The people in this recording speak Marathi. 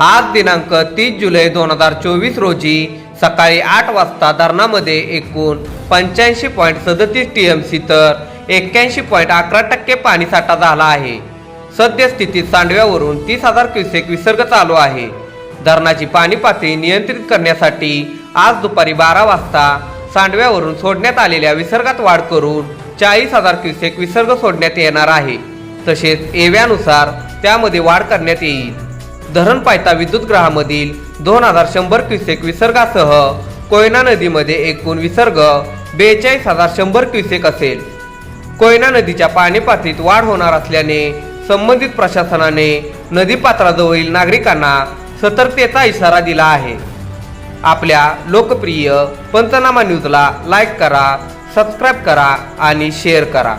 आज दिनांक तीस जुलै दोन हजार चोवीस रोजी सकाळी आठ वाजता धरणामध्ये एकूण पंच्याऐंशी पॉईंट सदतीस टी एम सी तर एक्क्याऐंशी पॉईंट अकरा टक्के पाणीसाठा झाला आहे. सद्यस्थितीत सांडव्यावरून तीस हजार क्युसेक विसर्ग चालू आहे. धरणाची पाणी पातळी नियंत्रित करण्यासाठी आज दुपारी बारा वाजता सांडव्यावरून सोडण्यात आलेल्या विसर्गात वाढ करून चाळीस हजार क्युसेक विसर्ग सोडण्यात येणार आहे. तसेच एव्यानुसार त्यामध्ये वाढ करण्यात येईल. धरण पायथा विद्युतगृहामधील दोन हजार शंभर क्युसेक विसर्गासह कोयना नदीमध्ये एकूण विसर्ग बेचाळीस हजार शंभर क्युसेक असेल. कोयना नदीच्या पाणी पातळीत वाढ होणार असल्याने संबंधित प्रशासनाने नदीपात्राजवळील नागरिकांना सतर्कतेचा इशारा दिला आहे. आपल्या लोकप्रिय पंचनामा न्यूजला लाईक करा सबस्क्राईब करा आणि शेअर करा.